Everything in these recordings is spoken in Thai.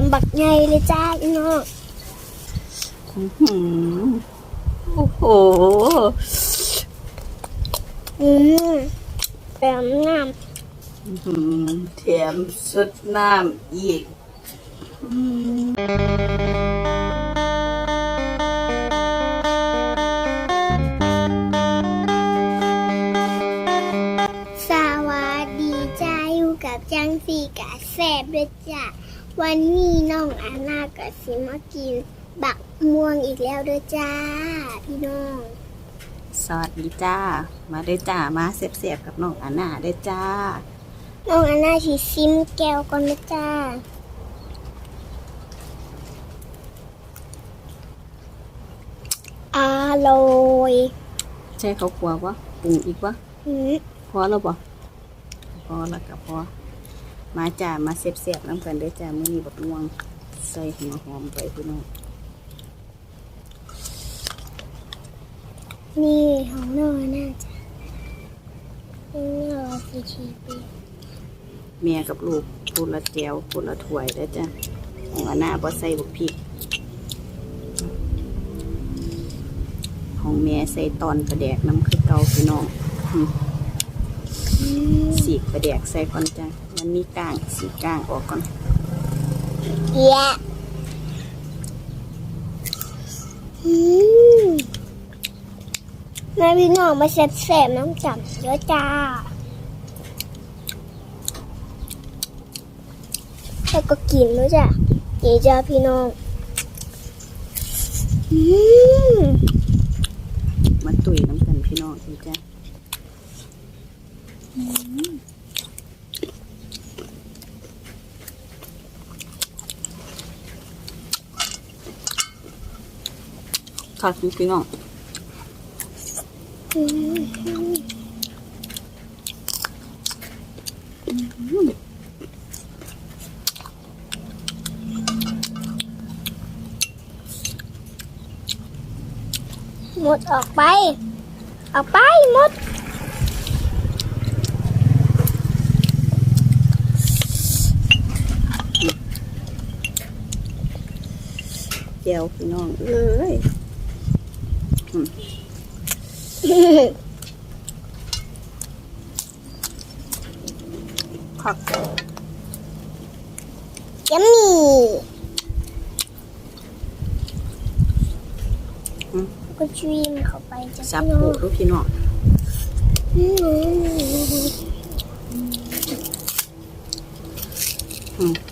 มบักใหญ่เลยจ้าพี่น้องอื้อหือโอ้โหอืมแถมน้อื้อหือแถมสดน้ำอีกำสวัสดีจ้าอยู่กับจังสีกะแสบด้วยจ้า วันนี้น้องอาน่ากับสิมากิน บักม่วงอีกแล้วด้วยจ้า พี่น้อง สวัสดีจ้า มาได้อจ้า มาเสียบๆกับน้องอาน่าได้อจ้า น้องอาน่าชิซิมแก้วก่อนนะจ้า อร่อยใช่เขาวกลัววะปรุงอีกวะอืมพอแล้วบ่พอแล้วก็พอ มาจ้ามาเสียบๆน้ำกันได้อจ้ามื้อนี้บักม่วงใส่หัวหอมไปพี่น้องนี่ของน้องอาน่าจ้านี่เราสิชีปีเมียกับลูกพูดละแจวพูดละถ้วยได้อจ้าของอาน่าบ่ใส่บักพริกของแม่ใส่ตอนประแดกน้ำคือเก่าพี่น้องอืมสีกประแดกใส่ก่อนจ้ะ มันมีกลางสีกลางออกก่อนเย้อืมแม่พี่น้องมาแซ่บๆน้ำจับเยอะจ้าแล้วก็กินแล้วจ้ะนี่จ้าพี่น้องอืมมาตุยน้ำกันพี่น้องดีจ้ะ ค่ะพี่น้องอืมหมดออกไป ออกไปหมดแจวพี่น้อง เอ้ย คักยัมมี่ก็ช่วยมันเข้าไปจะสับพี่น้ปูองดูพี่น้องอืม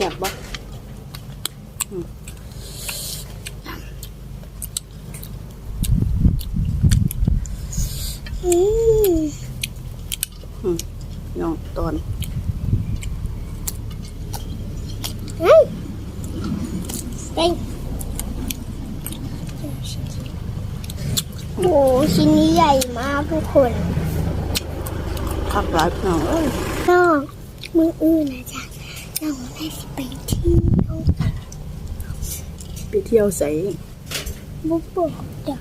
แซ่บบ่อืมน้องตอนอืมเต็งโอ้ชิ้นนี้ใหญ่มากทุกคนคักหลายพี่น้องเอ้ยน้องมืออื่นนะจ๊ะ น้องแม่สิไปเที่ยวไปเที่ยวใส่บุบบอกจ้ะ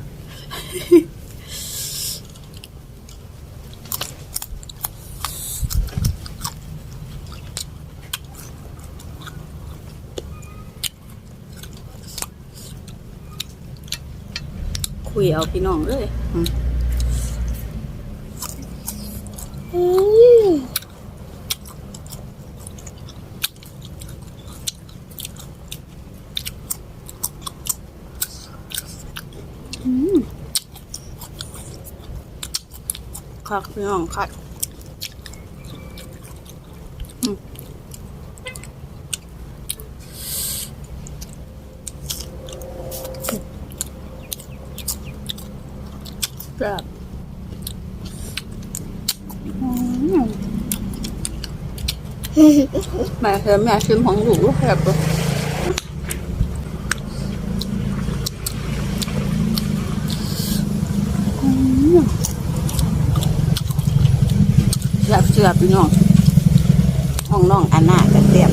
คุยเอาพี่น้องเลยอืม อืม อืม คักพี่น้องคักแบบมแม่เธอแม่ชิมของหนูแบบเลยอืมแซ่บเสือพี่น้องห้องน้องอันหน่ากันเตียบ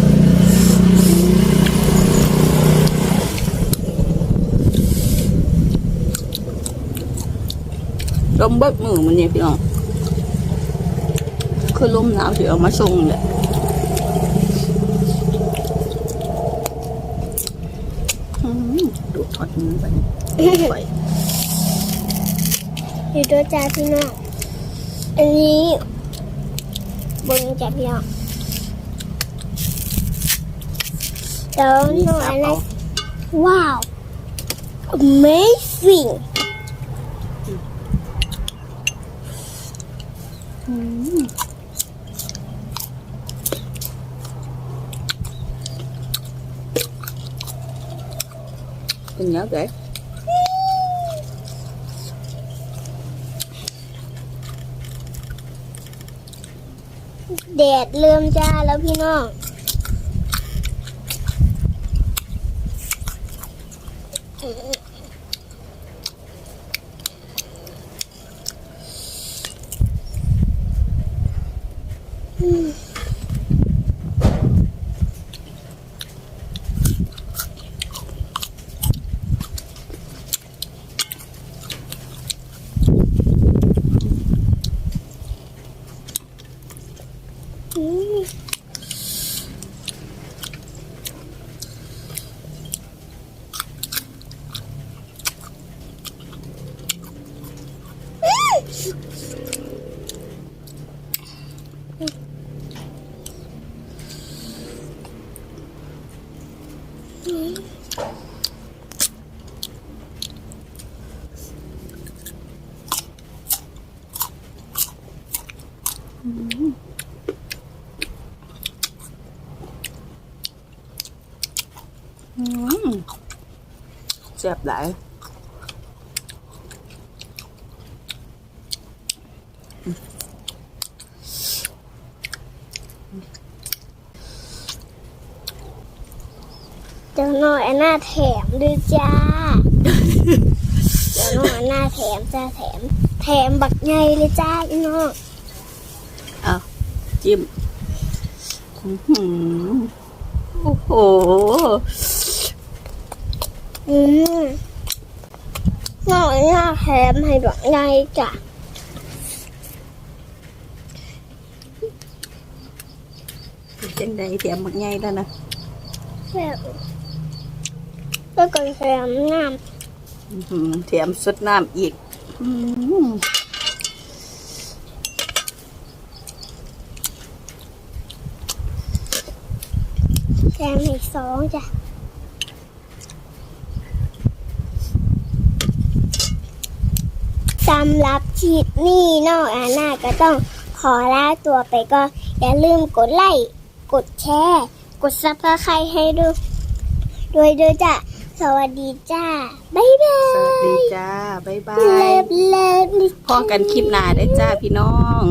ลมเบิดมือมันเนี่ยพี่น้องคือลมหนาวที่เอามาส่งแหละดูทอดมือไปอยู่ด้วยจ้าพี่น้องอันนี้ บนจับพี่น้องเดี๋ยวนี่น้องสัอับนนั้เอานว้าว amazing อืมเป็นยังไง แดดเริ่มจ้าแล้วพี่น้องอืม อื แซ่บหลายเดี๋ยวน้องอันน่าแถมด้วยจ้าเดี๋ยวน้องอันน่าแถมจ้าแถม แถมบักใหญ่เลยจ้าพี่น้องเอาจิ้มอื้อหือโอ้โห อืมน้องอันน่าแถมให้บักใหญ่จ้ะ เป็นจังใดเตรียมมักใหญ่แล้วนะ แบบแล้วก็แถมน้ อื้อหือเตรียมสดน้ำอีกอื้อ ำแถมให้สองจ้ะ สำหรับชีดนี่น้องอาน่าก็ต้องขอลาตัวไปก็อย่าลืมกดไลค์กดแชร์ กดซับสไครต์ให้ดูด้วยด้วยจ้ะสวัสดีจ้า บ๊ายบาสวัสดียจ้า บ๊ายบาเลิยฟเลิฟ พอกันคลิปหน้าได้อจ้าพี่น้อง